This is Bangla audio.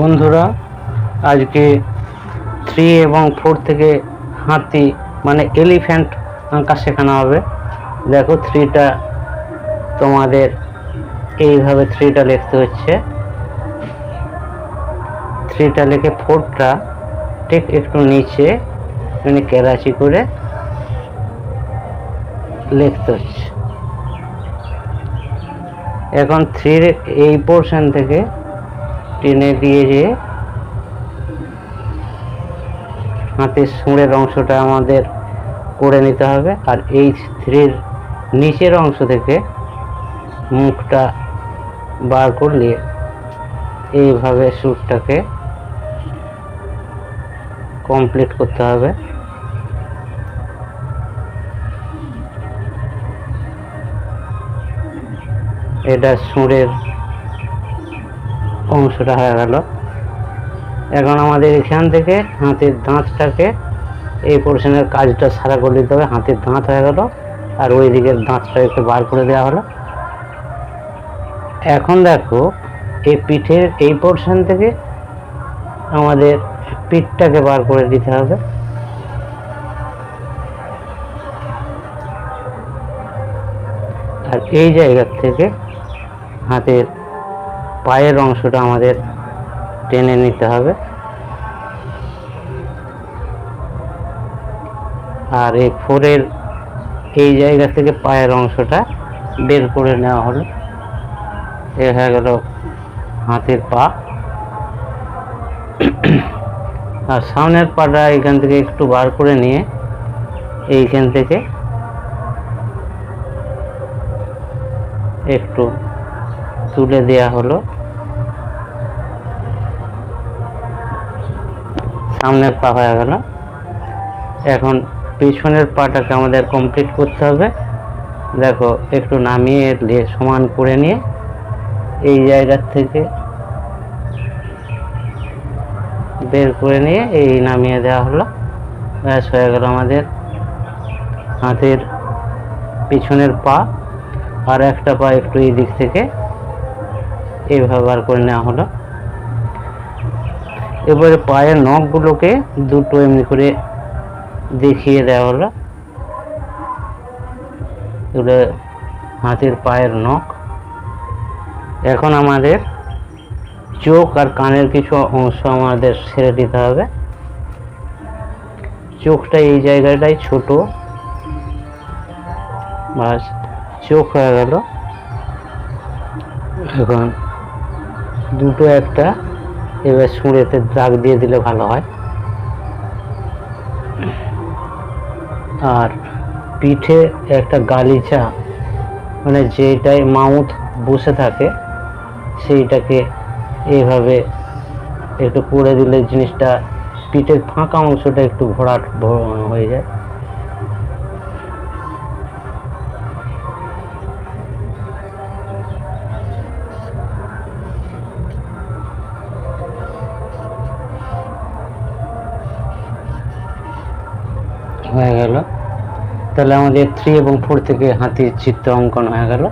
বন্ধুরা, আজকে থ্রি এবং ফোর থেকে হাতি মানে এলিফ্যান্ট আঁকা শেখানো হবে। দেখো থ্রিটা তোমাদের এইভাবে থ্রিটা লিখতে হচ্ছে। থ্রিটা লিখে ফোরটা ঠিক একটু নিচে মানে কেরাচি করে লিখতে হচ্ছে। এখন থ্রির এই পোর্শন থেকে টেনে দিয়ে যে হাতের সুঁড়ের অংশটা আমাদের করে নিতে হবে। আর এই থ্রির নিচের অংশ থেকে মুখটা বার করলে এইভাবে সুরটাকে কমপ্লিট করতে হবে। এটা সুরের অংশটা হয়ে গেল। এখন আমাদের এখান থেকে হাতের দাঁতটাকে এই পোর্শনের কাজটা সারা করে দিতে হবে। হাতের দাঁত হয়ে গেল আর ওই দিকের দাঁতটা একটু বার করে দেওয়া হলো। এখন দেখো, এই পিঠের এই পোর্শন থেকে আমাদের পিঠটাকে বার করে দিতে হবে। আর এই জায়গার থেকে হাতের পায়ের অংশটা আমাদের টেনে নিতে হবে। আর এই ফোরের এই জায়গা থেকে পায়ের অংশটা বের করে নেওয়া হলো। এ হয়ে গেল হাতের পা। আর সামনের পাটা এখান থেকে একটু বার করে নিয়ে এইখান থেকে একটু তুলে দেয়া হলো। সামনের পা হয়ে গেল। এখন পিছনের পাটাকে আমাদের কমপ্লিট করতে হবে। দেখো, একটু নামিয়ে দিয়ে সমান করে নিয়ে এই জায়গার থেকে বের করে নিয়ে এই নামিয়ে দেওয়া হলো। ব্যাস, হয়ে গেল আমাদের হাতের পিছনের পা। আর একটা পা একটু এই দিক থেকে এইভাবে বার করে নেওয়া হলো। এবারে পায়ের নখগুলোকে দুটো এমনি করে দেখিয়ে দেওয়া হলো। এগুলো হাতের পায়ের নখ। এখন আমাদের চোখ আর কানের কিছু অংশ আমাদের ছেড়ে দিতে হবে। চোখটা এই জায়গাটাই ছোট। চোখ হয়ে গেল। এখন দুটো একটা, এবার সুঁড়েতে দাগ দিয়ে দিলে ভালো হয়। আর পিঠে একটা গালিচা মানে যেটাই মাউথ বসে থাকে, সেইটাকে এইভাবে একটু করে দিলে জিনিসটা পিঠের ফাঁকা অংশটা একটু ভরাট ভ- হয়ে যায়। হয়ে গেল। তাহলে আমাদের থ্রি এবং ফোর থেকে হাতির চিত্র অঙ্কন হয়ে গেল।